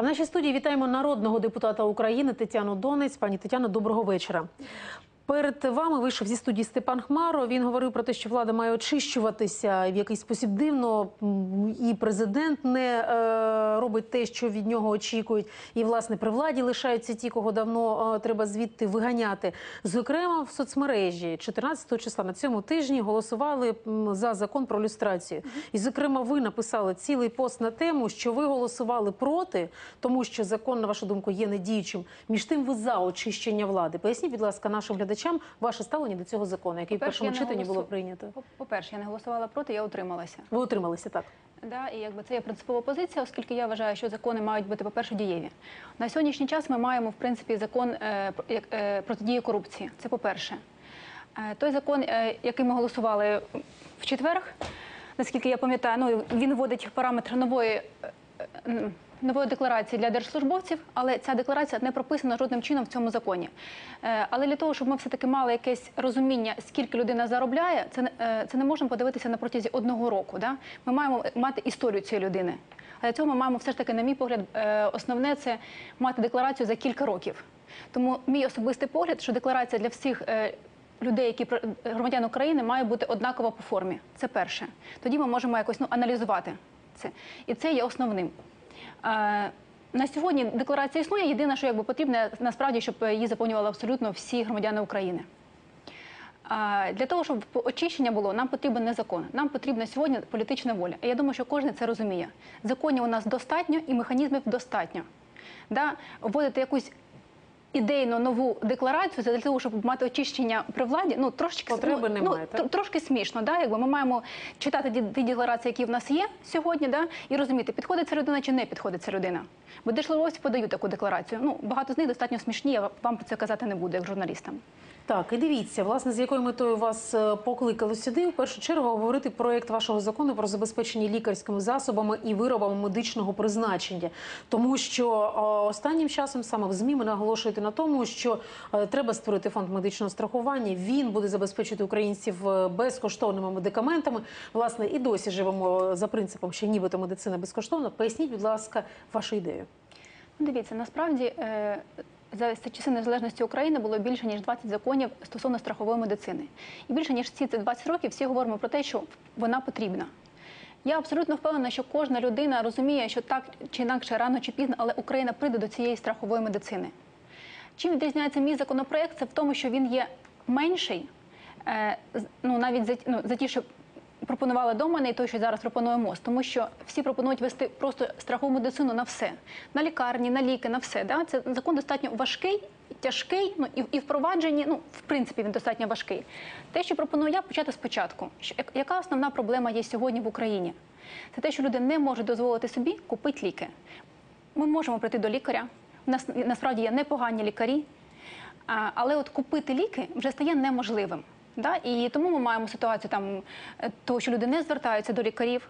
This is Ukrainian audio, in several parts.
А в нашій студії вітаємо народного депутата України Тетяну Донець. Пані Тетяно, доброго вечора. Перед вами вийшов зі студії Степан Хмаро. Він говорив про те, що влада має очищуватися в якийсь спосіб дивно, і президент не е, робить те, що від нього очікують. І власне при владі лишаються ті, кого давно е, треба звідти виганяти. Зокрема, в соцмережі 14 числа на цьому тижні голосували за закон про люстрацію. І, зокрема, ви написали цілий пост на тему, що ви голосували проти, тому що закон, на вашу думку, є недіючим. Між тим, ви за очищення влади. Поясніть, будь ласка, нашим глядачам ваше ставлення до цього закону, який в першому читанні було прийнято. По- По-перше, я не голосувала проти, я утрималася. Ви утрималися так. Да, і якби це є принципова позиція, оскільки я вважаю, що закони мають бути, по-перше, дієві. На сьогоднішній час ми маємо, в принципі, закон е, е, протидії корупції. Це по-перше. Е, той закон, е, який ми голосували в четверг, наскільки я пам'ятаю, ну, він вводить параметр нової. е, е, Нової декларації для держслужбовців, але ця декларація не прописана жодним чином в цьому законі. Е, Але для того, щоб ми все-таки мали якесь розуміння, скільки людина заробляє, це е, це не можемо подивитися на протязі одного року. Да? Ми маємо мати історію цієї людини. А для цього ми маємо все ж таки, на мій погляд, е, основне це мати декларацію за кілька років. Тому мій особистий погляд, що декларація для всіх. Людей, які громадян України, має бути однакова по формі. Це перше. Тоді ми можемо якось ну, аналізувати це. І це є основним. Е, На сьогодні декларація існує. Єдине, що якби потрібно насправді, щоб її заповнювали абсолютно всі громадяни України. Для того, щоб очищення було, нам потрібен не закон. Нам потрібна сьогодні політична воля. І я думаю, що кожен це розуміє. Законів у нас достатньо і механізмів достатньо. Да? Вводити якусь ідейно нову декларацію для того, щоб мати очищення при владі, ну трошечки Потреби ну, немає, ну, так? трошки смішно. Да? Якби ми маємо читати ті, ті декларації, які в нас є сьогодні, да? і розуміти, підходить ця людина чи не підходить ця людина. Бо держслужбовці подають таку декларацію. Ну багато з них достатньо смішні. Я вам про це казати не буду, як журналістам. Так, і дивіться, власне, з якою метою вас е, покликали сюди. В першу чергу говорити проєкт вашого закону про забезпечення лікарськими засобами і виробами медичного призначення. Тому що е, останнім часом саме в ЗМІ ви наголошуєте на тому, що е, треба створити фонд медичного страхування. Він буде забезпечити українців безкоштовними медикаментами. Власне, і досі живемо за принципом, що нібито медицина безкоштовна. Поясніть, будь ласка, вашу ідею. Ну, Дивіться, насправді за часи незалежності України було більше ніж 20 законів стосовно страхової медицини. І більше ніж ці 20 років всі говоримо про те, що вона потрібна. Я абсолютно впевнена, що кожна людина розуміє, що так чи інакше рано чи пізно, але Україна прийде до цієї страхової медицини. Чим відрізняється мій законопроект? Це в тому, що він є менший, е, ну навіть за, ну, за ті, що пропонували до мене, і той, що зараз пропонує МОЗ, тому що всі пропонують вести просто страхову медицину на все, на лікарні, на ліки, на все. Да? Це закон достатньо важкий, тяжкий, ну і, і впровадженні, ну в принципі, він достатньо важкий. Те, що пропоную я, почати спочатку. Що, як- яка основна проблема є сьогодні в Україні? Це те, що люди не можуть дозволити собі купити ліки. Ми можемо прийти до лікаря. У нас насправді є непогані лікарі, але от купити ліки вже стає неможливим. Да? І тому ми маємо ситуацію там е, того, що люди не звертаються до лікарів.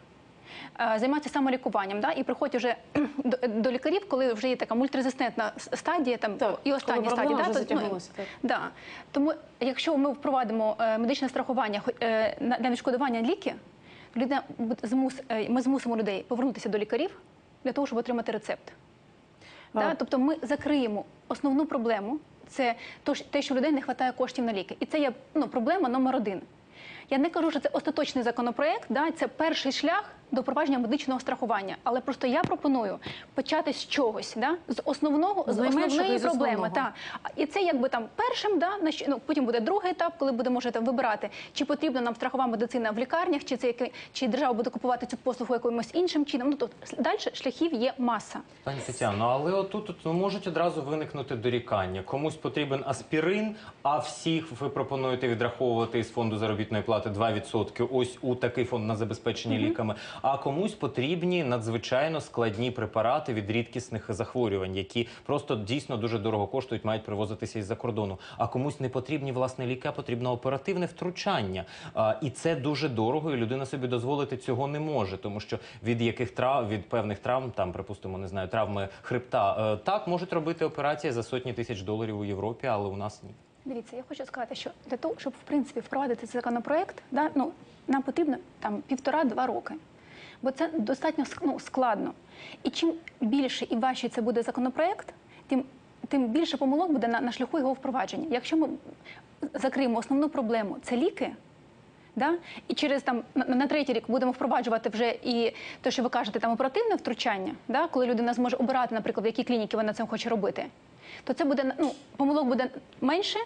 е, Займаються самолікуванням, да? і приходять вже до, лікарів, коли вже є така мультрезистентна стадія, там Так, і остання стадія. вже то, ну, так. Да. Тому, якщо ми впровадимо е, медичне страхування на- для відшкодування ліки, людина змус, ми змусимо людей повернутися до лікарів для того, щоб отримати рецепт. А. Да? Тобто ми закриємо основну проблему. Це те, що людей не вистачає коштів на ліки. І це є ну, проблема номер один. Я не кажу, що це остаточний законопроект, да? це перший шлях до впровадження медичного страхування. Але просто я пропоную почати з чогось, да? з основного, З з, і основної з проблеми. Та. І це якби там першим, да? на що- ну, потім буде другий етап, коли буде можете вибирати, чи потрібна нам страхова медицина в лікарнях, чи це яке- чи держава буде купувати цю послугу якимось іншим чином. Ну, тобто далі шляхів є маса. Пані Тетяно, але отут от можуть одразу виникнути дорікання. Комусь потрібен аспірин, а всіх ви пропонуєте відраховувати із фонду заробітної плати 2% ось у такий фонд на забезпечення ліками. А комусь потрібні надзвичайно складні препарати від рідкісних захворювань, які просто дійсно дуже дорого коштують, мають привозитися із-за кордону. А комусь не потрібні власне ліки, а потрібно оперативне втручання. А, і це дуже дорого, і людина собі дозволити цього не може, тому що від яких трав від певних травм, там припустимо, не знаю, травми хребта, е, так можуть робити операції за сотні тисяч доларів у Європі, але у нас ні. Дивіться, я хочу сказати, що для того, щоб в принципі впровадити цей законопроект, да, ну нам потрібно там півтора-два роки. бо це достатньо ну, складно. І чим більше і важче це буде законопроект, тим, тим більше помилок буде на, на шляху його впровадження. Якщо ми закриємо основну проблему це ліки. Да? І через там на, третій рік будемо впроваджувати вже і те, що ви кажете, там оперативне втручання, да? коли людина зможе обирати, наприклад, в якій клініці вона це хоче робити, то це буде ну, помилок буде менше,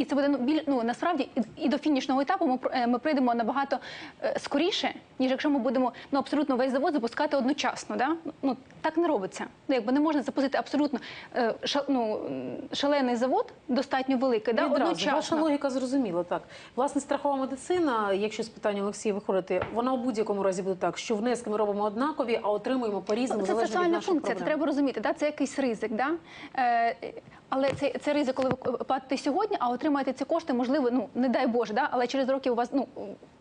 і це буде ну, біль, ну насправді і, і до фінішного етапу ми, е, ми прийдемо набагато е, скоріше, ніж якщо ми будемо ну, абсолютно весь завод запускати одночасно. Да? Ну так не робиться. Ну, якби не можна запустити абсолютно е, ша, ну, шалений завод, достатньо великий, да? Відразу. одночасно. Ваша логіка зрозуміла, так. Власне, страхова медицина, якщо з питання Олексія виходити, вона у будь-якому разі буде так, що внески ми робимо однакові, а отримуємо по-різному, Це соціальна функція, це треба розуміти. Да? Це якийсь ризик. Да? Е, але це, це ризик, коли ви платите сьогодні, а отримаєте ці кошти, можливо, ну не дай Боже, да? але через роки у вас ну.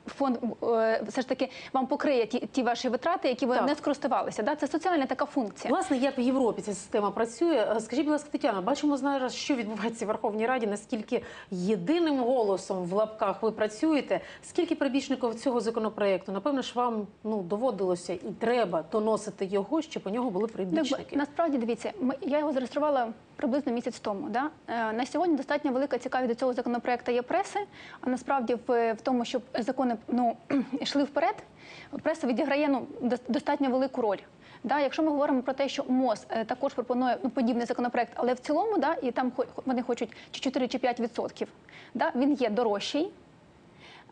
Фонд е, все ж таки вам покриє ті, ті ваші витрати, які ви Так. не скористувалися. Да? Це соціальна така функція. Власне, як в Європі ця система працює. Е, Скажіть, будь ласка, Тетяна, бачимо зараз, що відбувається в Верховній Раді, наскільки єдиним голосом в лапках ви працюєте. Скільки прибічників цього законопроекту? Напевно ж, вам ну доводилося і треба доносити його, щоб у нього були Якби, прибічники. насправді дивіться, я його зареєструвала приблизно місяць тому. Да? Е, на сьогодні достатньо велика цікавість до цього законопроекту є преси. А насправді в, в тому, щоб закони ну, йшли вперед, преса відіграє ну, дос- достатньо велику роль. Да, якщо ми говоримо про те, що МОЗ е, також пропонує ну, подібний законопроект, але в цілому, да, і там вони хочуть чи 4 чи 5 відсотків, да, він є дорожчий.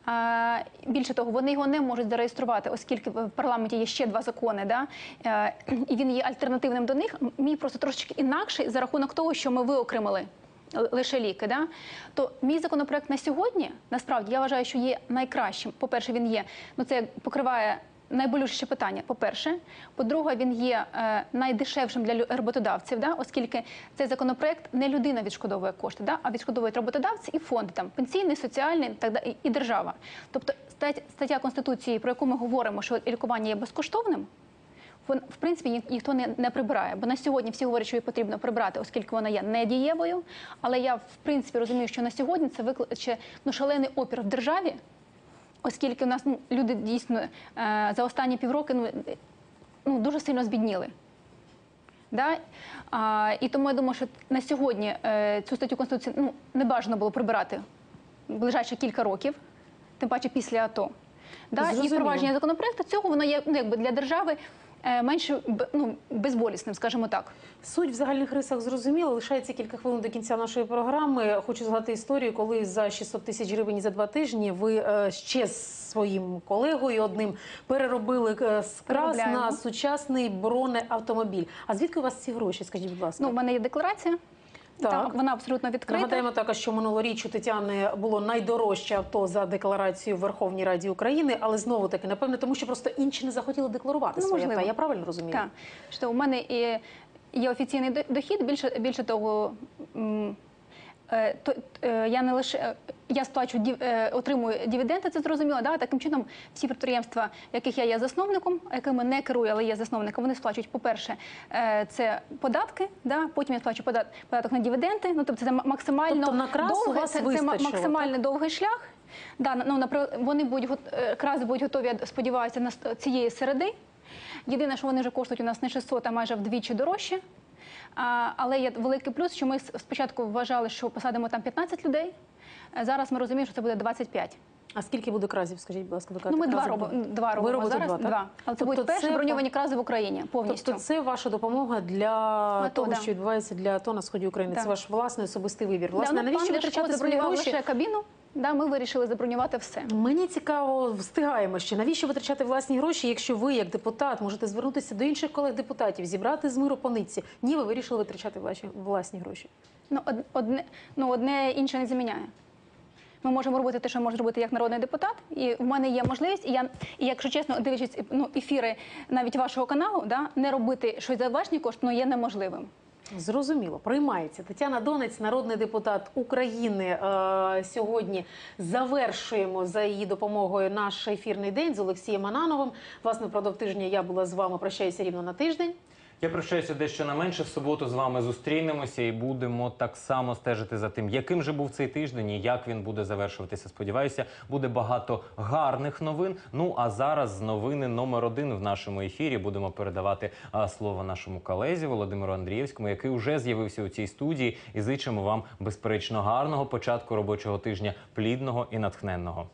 А, Більше того, вони його не можуть зареєструвати, оскільки в парламенті є ще два закони, да? е, і він є альтернативним до них. Мій просто трошечки інакший за рахунок того, що ми виокремили лише ліки. Да? То мій законопроект на сьогодні, насправді, я вважаю, що є найкращим. По-перше, він є, ну це покриває. Найболючіше питання, по-перше. По-друге, він є е, найдешевшим для роботодавців, да? оскільки цей законопроект не людина відшкодовує кошти, да? а відшкодовують роботодавці і фонди, там, пенсійний, соціальний так, і, і держава. Тобто стаття Конституції, про яку ми говоримо, що лікування є безкоштовним, в принципі ні- ніхто не, не прибирає. Бо на сьогодні всі говорять, що її потрібно прибрати, оскільки вона є недієвою. Але я в принципі розумію, що на сьогодні це викличе ну, шалений опір в державі, оскільки у нас ну, люди дійсно е, за останні півроки ну, ну, дуже сильно збідніли. Да? А, і тому я думаю, що на сьогодні е, цю статтю Конституції ну, не бажано було прибирати ближайші кілька років, тим паче після АТО. Да? І впровадження законопроекту цього воно є ну, якби для держави менше б- ну, безболісним, скажімо так. Суть в загальних рисах зрозуміла. Лишається кілька хвилин до кінця нашої програми. Хочу згадати історію, коли за 600 тисяч гривень за два тижні ви е, ще з своїм колегою одним переробили е, скрас на сучасний бронеавтомобіль. А звідки у вас ці гроші? Скажіть, будь ласка. Ну, в мене є декларація, Так. Та, вона абсолютно відкрита. Нагадаємо також, що минулоріч у Тетяни було найдорожче авто за декларацією в Верховній Раді України, але знову таки, напевне, тому що просто інші не захотіли декларувати Ну, своє авто. Я правильно розумію? Так, що у мене і є офіційний дохід. Більше більше того, то е, я не лише е, я сплачу е, отримую дивіденди, це зрозуміло. Да? Таким чином, всі підприємства, яких я є засновником, якими не керую, але є засновником, вони сплачують, по-перше, е, це податки. Да? Потім я сплачу подат- податок на дивіденди. Ну тобто це максимально Тобто на крас у вас це, це максимально довгий шлях. Да, ну, вони будуть е, краси будуть готові, я сподіваюся, на цієї середи. Єдине, що вони вже коштують у нас не 600, а майже вдвічі дорожче. Але є великий плюс, що ми спочатку вважали, що посадимо там 15 людей. Е, Зараз ми розуміємо, що це буде 25. А скільки буде кразів? Скажіть, будь ласка, Ну, ми два робимо. Два Ви робимо робите зараз. два, так? два. Але це Тобто будуть перші це броньовані крази в Україні повністю. Тобто це ваша допомога для АТО, того, да. що відбувається для АТО на сході України. Да. Це ваш власний особистий вибір. Да, Власне, ну, навіщо витрачати свої гроші? лише кабіну? Да, ми вирішили забронювати все. Мені цікаво, встигаємо ще. Навіщо витрачати власні гроші, якщо ви, як депутат, можете звернутися до інших колег-депутатів, зібрати з миру пониці? Ні, ви вирішили витрачати власні, власні гроші. Ну, од- одне, ну, одне інше не заміняє. Ми можемо робити те, що може робити як народний депутат, і в мене є можливість, і я, і якщо чесно, дивлячись ну, ефіри навіть вашого каналу, да, не робити щось за власні кошти, ну, є неможливим. Зрозуміло, приймається. Тетяна Донець, народний депутат України. Е, сьогодні завершуємо за її допомогою наш ефірний день з Олексієм Анановим. Власне, впродовж тижня я була з вами. Прощаюся рівно на тиждень. Я прощаюся дещо на менше. В суботу з вами зустрінемося і будемо так само стежити за тим, яким же був цей тиждень і як він буде завершуватися. Сподіваюся, буде багато гарних новин. Ну а зараз новини номер один в нашому ефірі. Будемо передавати а, слово нашому колезі Володимиру Андрієвському, який вже з'явився у цій студії, і зичимо вам безперечно гарного початку робочого тижня, плідного і натхненного.